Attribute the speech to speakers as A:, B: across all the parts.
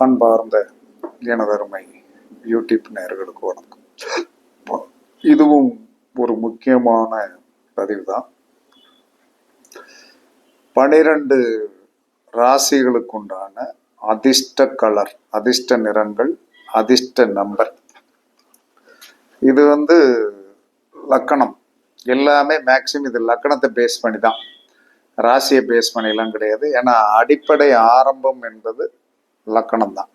A: அன்பார்ந்த எனதருமை யூடியூப் நேர்களுக்கு வணக்கம். இதுவும் ஒரு முக்கியமான பதிவு தான் பனிரெண்டு ராசிகளுக்குண்டான அதிர்ஷ்ட கலர் அதிர்ஷ்ட நிறங்கள் அதிர்ஷ்ட நம்பர். இது வந்து லக்கணம். எல்லாமே மேக்சிமம் இது லக்கணத்தை பேஸ் பண்ணி தான் ராசியை பேஸ் பண்ணிலாம் கிடையாது. ஏன்னா அடிப்படை ஆரம்பம் என்பது லக்கணம் தான்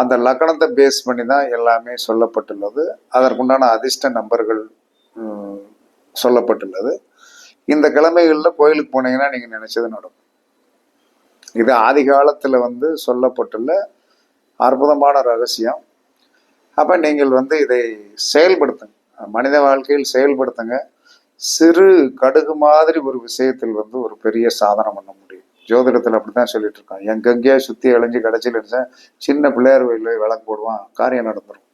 A: அந்த லக்கணத்தை பேஸ் பண்ணி தான் எல்லாமே சொல்லப்பட்டுள்ளது. அதற்குண்டான அதிர்ஷ்ட நம்பர்கள் சொல்லப்பட்டுள்ளது. இந்த கிழமைகளில் கோயிலுக்கு போனீங்கன்னா நீங்கள் நினச்சது நடக்கும். இது ஆதி காலத்தில் வந்து சொல்லப்பட்டுள்ள அற்புதமான ரகசியம். அப்போ நீங்கள் வந்து இதை செயல்படுத்துங்க. மனித வாழ்க்கையில் செயல்படுத்துங்க. சிறு கடுகு மாதிரி ஒரு விஷயத்தில் வந்து ஒரு பெரிய சாதனை பண்ண முடியும். ஜோதிடத்தில் அப்படி தான் சொல்லிட்டு இருக்கான். எங்கெங்கேயோ சுற்றி அழிஞ்சு கடைசியில் இருந்தேன் சின்ன பிள்ளையார் வயலில் விளக்கு போடுவான். காரியம் நடந்துடும்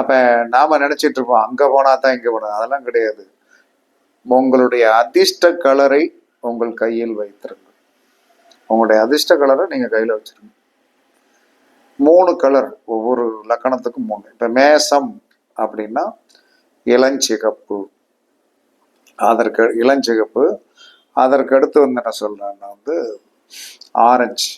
A: அப்போ நாம் நினச்சிட்டு இருப்போம் அங்கே போனால் தான் இங்கே போனோம் அதெல்லாம் கிடையாது. உங்களுடைய அதிர்ஷ்ட கலரை உங்கள் கையில் வைத்திருங்க உங்களுடைய அதிர்ஷ்ட கலரை நீங்கள் கையில் வச்சிருங்க. மூணு கலர் ஒவ்வொரு லக்கணத்துக்கும் மூணு. இப்போ மேசம் அப்படின்னா இளஞ்சிகப்பு. அதற்கு இளஞ்சிகப்பு அதற்கு அடுத்து வந்து என்ன சொல்கிறேன்னா வந்து ஆரஞ்சு.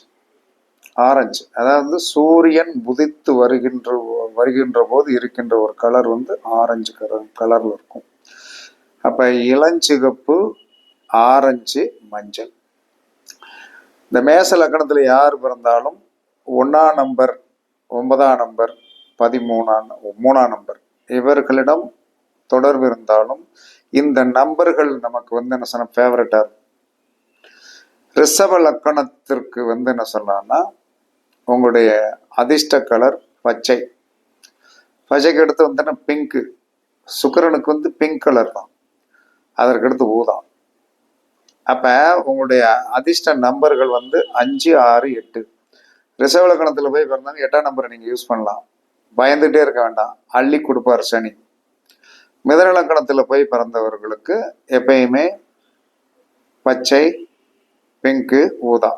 A: ஆரஞ்சு. அதாவது சூரியன் உதித்து வருகின்ற வருகின்ற போது இருக்கின்ற ஒரு கலர் வந்து ஆரஞ்சு கலர் கலரில் இருக்கும். அப்போ இளஞ்சிகப்பு ஆரஞ்சு மஞ்சள். இந்த மேச லக்கணத்தில் யார் பிறந்தாலும் ஒன்றாம் நம்பர் ஒன்பதாம் நம்பர் பதிமூணாம் மூணாம் நம்பர் இவர்களிடம் தொடர்பு இருந்தாலும் இந்த நம்பர்கள் நமக்கு வந்து என்ன சொன்ன ஃபேவரட்டா இருக்கும். ரிஷப லக்கணத்திற்கு வந்து என்ன சொல்லலாம்னா உங்களுடைய அதிர்ஷ்ட கலர் பச்சை. பச்சைக்கு அடுத்து வந்து பிங்க்கு சுக்கிரனுக்கு வந்து பிங்க் கலர் தான். அதற்கு அடுத்து ஊதா. அப்போ உங்களுடைய அதிர்ஷ்ட நம்பர்கள் வந்து அஞ்சு ஆறு எட்டு. ரிஷப லக்கணத்தில் போய் பிறந்தாங்க எட்டாம் நம்பரை நீங்கள் யூஸ் பண்ணலாம். பயந்துகிட்டே இருக்க வேண்டாம். அள்ளி கொடுப்பார் சனி. மிதன போய் பிறந்தவர்களுக்கு எப்பயுமே பச்சை பிங்க்கு ஊதா.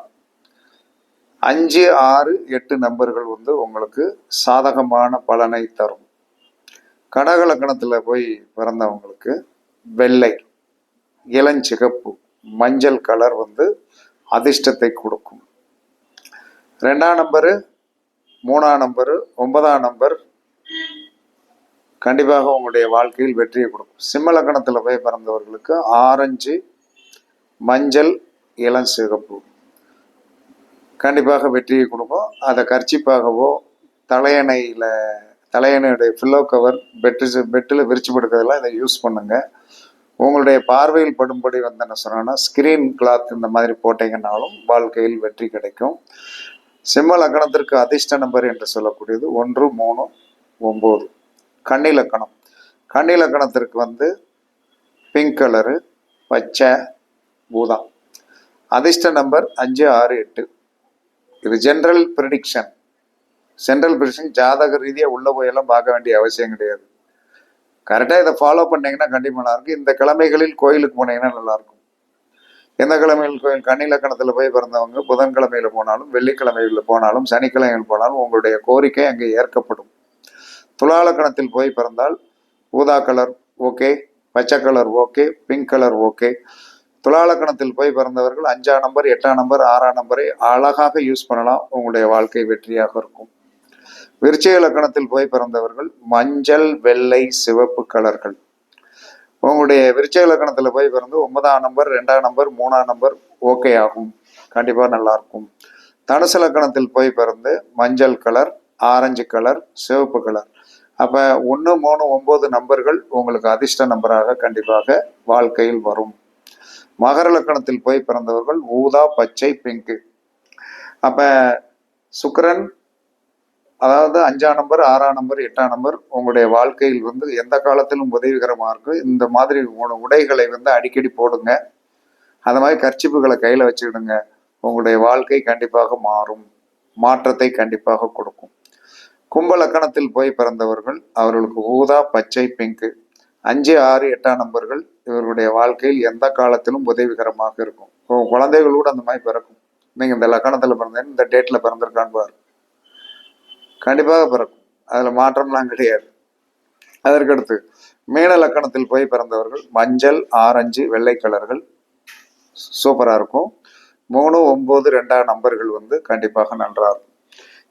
A: அஞ்சு ஆறு எட்டு நம்பர்கள் வந்து உங்களுக்கு சாதகமான பலனை தரும். கடக போய் பிறந்தவங்களுக்கு வெள்ளை இளஞ்சிகப்பு மஞ்சள் கலர் வந்து அதிர்ஷ்டத்தை கொடுக்கும். ரெண்டாம் நம்பரு மூணாம் நம்பரு ஒன்பதாம் நம்பர் கண்டிப்பாக உங்களுடைய வாழ்க்கையில் வெற்றியை கொடுக்கும். சிம்ம லக்கணத்தில் போய் பிறந்தவர்களுக்கு ஆரஞ்சு மஞ்சள் இளம் சிகப்பு. கண்டிப்பாக வெற்றியை கொடுக்கும். அதை கர்ச்சிப்பாகவோ தலையணையில் தலையணையுடைய ஃபில்லோ கவர் பெட்டு பெட்டில் விரிச்சு படுக்கிறதெல்லாம் இதை யூஸ் பண்ணுங்க. உங்களுடைய பார்வையில் படும்படி வந்து என்ன சொன்னோன்னா ஸ்கிரீன் கிளாத் இந்த மாதிரி போட்டீங்கன்னாலும் வாழ்க்கையில் வெற்றி கிடைக்கும். சிம்ம லக்கணத்திற்கு அதிர்ஷ்ட நம்பர் என்று சொல்லக்கூடியது ஒன்று மூணு ஒம்பது. கண்ணிலக்கணம் கண்ணிலக்கணத்திற்கு வந்து பிங்க் கலரு பச்சை பூதா. அதிர்ஷ்ட நம்பர் அஞ்சு ஆறு எட்டு. இது ஜென்ரல் ப்ரிடிக்ஷன் சென்ட்ரல் ப்ரிடிக்ஷன் ஜாதக ரீதியாக உள்ளே போயெல்லாம் பார்க்க வேண்டிய அவசியம் கிடையாது. கரெக்டாக இதை ஃபாலோ பண்ணிங்கன்னா கண்டிப்பாக நல்லாயிருக்கும் இந்த கிழமைகளில் கோயிலுக்கு போனீங்கன்னா நல்லாயிருக்கும் எந்த கிழமையில் கோயில்? கண்ணிலக்கணத்தில் போய் பிறந்தவங்க புதன்கிழமையில் போனாலும் வெள்ளிக்கிழமையில் போனாலும் சனிக்கிழமையில் போனாலும் உங்களுடைய கோரிக்கை அங்கே ஏற்கப்படும். துலாலக்கணத்தில் போய் பிறந்தால் ஊதா கலர் ஓகே பச்சை colour okay pink colour okay. துலாலக்கணத்தில் போய் பிறந்தவர்கள் அஞ்சாம் நம்பர் எட்டாம் நம்பர் ஆறாம் நம்பரை அழகாக யூஸ் பண்ணலாம். உங்களுடைய வாழ்க்கை வெற்றியாக இருக்கும். விருச்சய லக்கணத்தில் போய் பிறந்தவர்கள் மஞ்சள் வெள்ளை சிவப்பு கலர்கள். உங்களுடைய விருச்சய லக்கணத்தில் போய் பிறந்து ஒன்பதாம் நம்பர் ரெண்டாம் நம்பர் மூணாம் நம்பர் ஓகே ஆகும். கண்டிப்பாக நல்லா இருக்கும். தனுசு லக்கணத்தில் போய் பிறந்து மஞ்சள் கலர் ஆரஞ்சு கலர் சிவப்பு கலர். அப்போ ஒன்று மூணு ஒம்பது நம்பர்கள் உங்களுக்கு அதிர்ஷ்ட நம்பராக கண்டிப்பாக வாழ்க்கையில் வரும். மகர லக்கணத்தில் போய் பிறந்தவர்கள் ஊதா பச்சை பிங்க்கு அப்போ சுக்கரன் அதாவது அஞ்சாம் நம்பர் ஆறாம் நம்பர் எட்டாம் நம்பர் உங்களுடைய வாழ்க்கையில் வந்து எந்த காலத்திலும் உதவிகரமாக இருக்கும் இந்த மாதிரி உடைகளை வந்து அடிக்கடி போடுங்க. அந்த மாதிரி கர்ச்சிப்புகளை கையில் வச்சுக்கிடுங்க. உங்களுடைய வாழ்க்கை கண்டிப்பாக மாறும். மாற்றத்தை கண்டிப்பாக கொடுக்கும். கும்ப லக்கணத்தில் போய் பிறந்தவர்கள் அவர்களுக்கு ஊதா பச்சை பிங்க்கு அஞ்சு ஆறு எட்டாம் நம்பர்கள். இவர்களுடைய வாழ்க்கையில் எந்த காலத்திலும் உதவிகரமாக இருக்கும். இப்போ குழந்தைகளோடு அந்த மாதிரி பிறக்கும். நீங்க இந்த லக்கணத்துல பிறந்தேன் இந்த டேட்ல பிறந்திருக்கான்னு பாரு. கண்டிப்பாக பிறக்கும். அதுல மாற்றம்லாம் கிடையாது. அதற்கடுத்து மீன லக்கணத்தில் போய் பிறந்தவர்கள் மஞ்சள் ஆரஞ்சு வெள்ளை கலர்கள். சூப்பரா இருக்கும். மூணு ஒன்பது ரெண்டாம் நம்பர்கள் வந்து கண்டிப்பாக நன்றாக இருக்கும்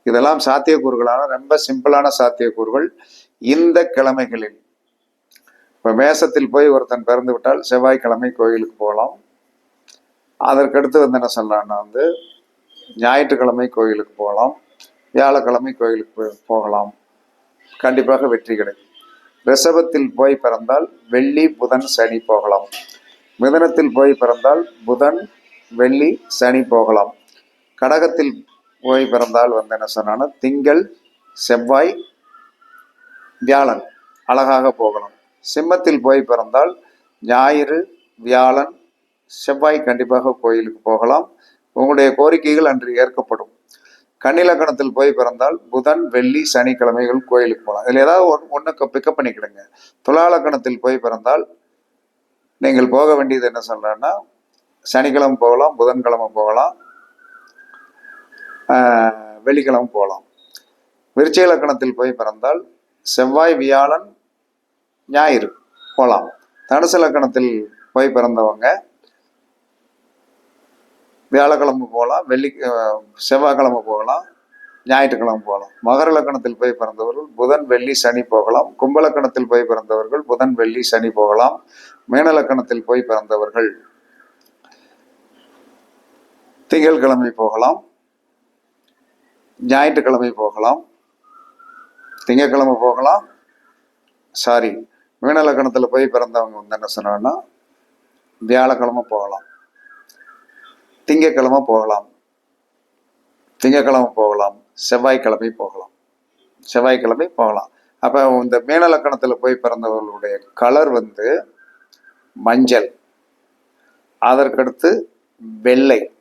A: இதெல்லாம் சாத்தியக்கூறுகளான ரொம்ப சிம்பிளான சாத்தியக்கூறுகள் இந்த கிழமைகளில். இப்போ மேசத்தில் போய் ஒருத்தன் பிறந்து விட்டால் செவ்வாய்க்கிழமை கோயிலுக்கு போகலாம். அதற்கடுத்து வந்து என்ன சொல்லலாம்னா வந்து ஞாயிற்றுக்கிழமை கோயிலுக்கு போகலாம். வியாழக்கிழமை கோயிலுக்கு போகலாம். கண்டிப்பாக வெற்றி கிடைக்கும். ரிஷபத்தில் போய் பிறந்தால் வெள்ளி புதன் சனி போகலாம். மிதனத்தில் போய் பிறந்தால் புதன் வெள்ளி சனி போகலாம். கடகத்தில் போய் பிறந்தால் வந்து என்ன சொன்னான்னா திங்கள் செவ்வாய் வியாழன். அழகாக போகலாம் சிம்மத்தில் போய் பிறந்தால் ஞாயிறு வியாழன் செவ்வாய் கண்டிப்பாக கோயிலுக்கு போகலாம். உங்களுடைய கோரிக்கைகள் அன்று ஏற்கப்படும். கன்னிலக்கணத்தில் போய் பிறந்தால் புதன் வெள்ளி சனிக்கிழமைகள் கோயிலுக்கு போகலாம். இதில் ஏதாவது ஒன்று ஒன்று பிக்கப் பண்ணிக்கிடுங்க. துலாலக்கணத்தில் போய் பிறந்தால் நீங்கள் போக வேண்டியது என்ன சொல்கிறேன்னா சனிக்கிழமை போகலாம் புதன்கிழமை போகலாம். வெள்ளிக்கிழமை போகலாம். விருச்சிக லக்கணத்தில் போய் பிறந்தால் செவ்வாய் வியாழன் ஞாயிறு போகலாம். தனுசு லக்கணத்தில் போய் பிறந்தவங்க வியாழக்கிழமை போகலாம் வெள்ளி செவ்வாய்க்கிழமை போகலாம் ஞாயிற்றுக்கிழமை போகலாம். மகர லக்கணத்தில் போய் பிறந்தவர்கள் புதன் வெள்ளி சனி போகலாம். கும்பலக்கணத்தில் போய் பிறந்தவர்கள் புதன் வெள்ளி சனி போகலாம். மீன லக்கணத்தில் போய் பிறந்தவர்கள் திங்கட்கிழமை போகலாம். ஞாயிற்றுக்கிழமை போகலாம். திங்கக்கிழமை போகலாம். சாரி மீனலக்கணத்தில் போய் பிறந்தவங்க வந்து என்ன சொன்னாங்கன்னா வியாழக்கிழமை போகலாம். திங்கக்கிழமை போகலாம். திங்கக்கிழமை போகலாம். செவ்வாய்க்கிழமை போகலாம். செவ்வாய்க்கிழமை போகலாம். அப்போ இந்த மீனலக்கணத்தில் போய் பிறந்தவர்களுடைய கலர் வந்து மஞ்சள். அதற்கடுத்து வெள்ளை.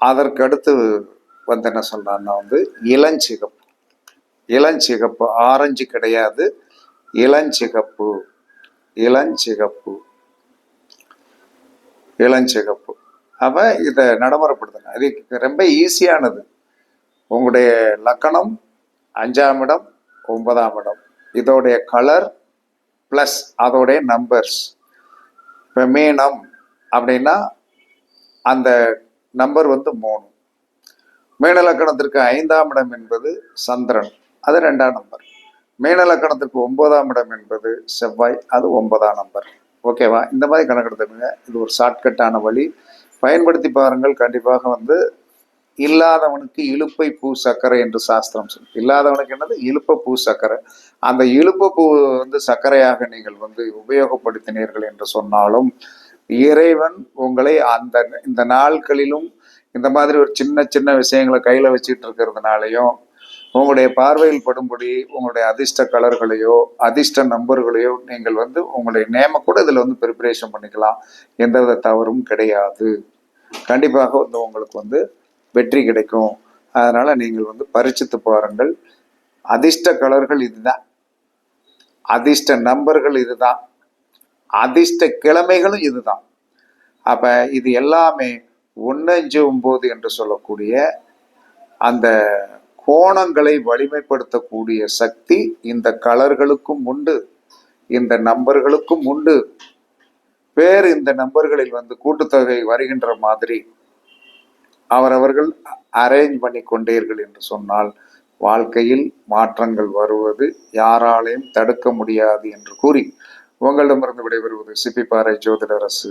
A: அதற்கடுத்து வந்து என்ன சொல்கிறான்னா வந்து இளஞ்சிகப்பு இளஞ்சிகப்பு ஆரஞ்சு கிடையாது. இளஞ்சிகப்பு இளஞ்சிகப்பு இளஞ்சிகப்பு அவன் இதை நடைமுறைப்படுத்துங்க அது ரொம்ப ஈஸியானது. உங்களுடைய லக்கணம் அஞ்சாம் இடம் ஒன்பதாம் இடம். இதோடைய கலர் ப்ளஸ் அதோடைய நம்பர்ஸ் இப்போ மீனம் அப்படின்னா அந்த நம்பர் வந்து மூணு. மேனலக்கணத்திற்கு ஐந்தாம் இடம் என்பது சந்திரன் அது ரெண்டாம் நம்பர். மேனலக்கணத்திற்கு ஒன்பதாம் இடம் என்பது செவ்வாய் அது ஒன்பதாம் நம்பர். ஓகேவா இந்த மாதிரி கணக்கெடுத்துக்கோங்க. இது ஒரு ஷார்ட்கட்டான வழி. பயன்படுத்தி பாருங்கள். கண்டிப்பாக வந்து இல்லாதவனுக்கு இழுப்பை பூ சர்க்கரை என்று சாஸ்திரம் சொல்லு இல்லாதவனுக்கு என்னது? இழுப்ப பூ சர்க்கரை. அந்த இழுப்ப பூ வந்து சர்க்கரையாக நீங்கள் வந்து உபயோகப்படுத்தினீர்கள் என்று சொன்னாலும் இறைவன் உங்களை அந்த இந்த நாட்களிலும் இந்த மாதிரி ஒரு சின்ன சின்ன விஷயங்களை கையில வச்சுட்டு இருக்கிறதுனாலையும் உங்களுடைய பார்வையில் படும்படி உங்களுடைய அதிர்ஷ்ட கலர்களையோ அதிர்ஷ்ட நம்பர்களையோ நீங்கள் வந்து உங்களுடைய நேம கூட இதில் வந்து ப்ரிப்பரேஷன் பண்ணிக்கலாம் எந்தவித தவறும் கிடையாது. கண்டிப்பாக வந்து உங்களுக்கு வந்து வெற்றி கிடைக்கும். அதனால நீங்கள் வந்து பரிச்சித்து பாருங்கள். அதிர்ஷ்ட கலர்கள் இதுதான். அதிர்ஷ்ட நம்பர்கள் இதுதான். அதிர்ஷ்ட கிழமைகளும் இதுதான். அப்ப இது எல்லாமே ஒன்று அஞ்சு ஒன்பது என்று சொல்லக்கூடிய அந்த கோணங்களை வலிமைப்படுத்தக்கூடிய சக்தி இந்த கலர்களுக்கும் உண்டு இந்த நம்பர்களுக்கும் உண்டு. வேறு இந்த நம்பர்களில் வந்து கூட்டுத்தொகை வருகின்ற மாதிரி அவரவர்கள் அரேஞ்ச் பண்ணி கொண்டீர்கள் என்று சொன்னால் வாழ்க்கையில் மாற்றங்கள் வருவது யாராலையும் தடுக்க முடியாது என்று கூறி உங்களிடமிருந்து விடைபெறுவது சிப்பிப்பாறை ஜோதிடரசு